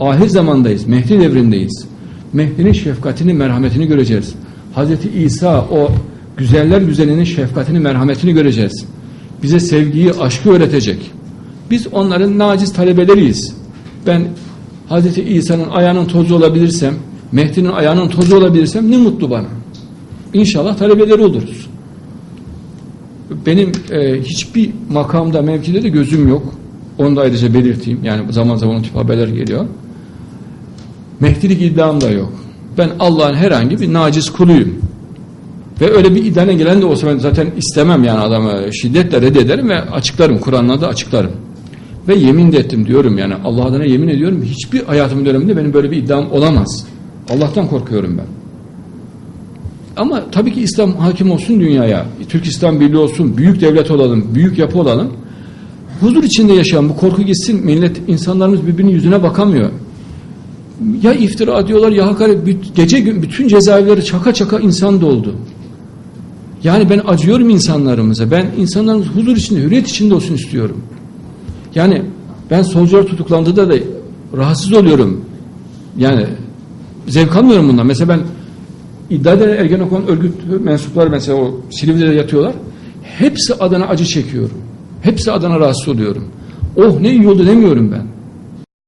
ahir zamandayız. Mehdi devrindeyiz. Mehdi'nin şefkatini, merhametini göreceğiz. Hazreti İsa o güzeller güzelinin şefkatini, merhametini göreceğiz. Bize sevgiyi, aşkı öğretecek. Biz onların naciz talebeleriyiz. Ben Hazreti İsa'nın ayağının tozu olabilirsem, Mehdi'nin ayağının tozu olabilirsem ne mutlu bana. İnşallah talebeleri oluruz. Benim e, hiçbir makamda, mevkide de gözüm yok. Onu da ayrıca belirteyim. Yani zaman zaman o tip haberler geliyor. Mehdilik iddiam da yok. Ben Allah'ın herhangi bir naciz kuluyum. Ve öyle bir iddiana gelen de olsa ben zaten istemem yani adamı şiddetle reddederim ve açıklarım. Kur'an'la da açıklarım. Ve yemin de ettim diyorum yani Allah adına yemin ediyorum hiçbir hayatımın döneminde benim böyle bir iddiam olamaz. Allah'tan korkuyorum ben. Ama tabii ki İslam hakim olsun dünyaya. Türk İslam Birliği olsun, büyük devlet olalım, büyük yapı olalım. Huzur içinde yaşayan bu korku gitsin. Millet, insanlarımız birbirinin yüzüne bakamıyor. Ya iftira diyorlar ya hakaret. Gece gün bütün cezaevleri çaka çaka insan doldu. Yani ben acıyorum insanlarımıza. Ben insanlarımız huzur içinde, hürriyet içinde olsun istiyorum. Yani ben solcular tutuklandığında da rahatsız oluyorum. Yani zevk almıyorum bundan. Mesela ben iddia eden Ergenekon örgüt mensupları mesela o Silivri'de yatıyorlar. Hepsi adına acı çekiyorum. Hepsi adına rahatsız oluyorum. Oh ne iyi oldu demiyorum ben.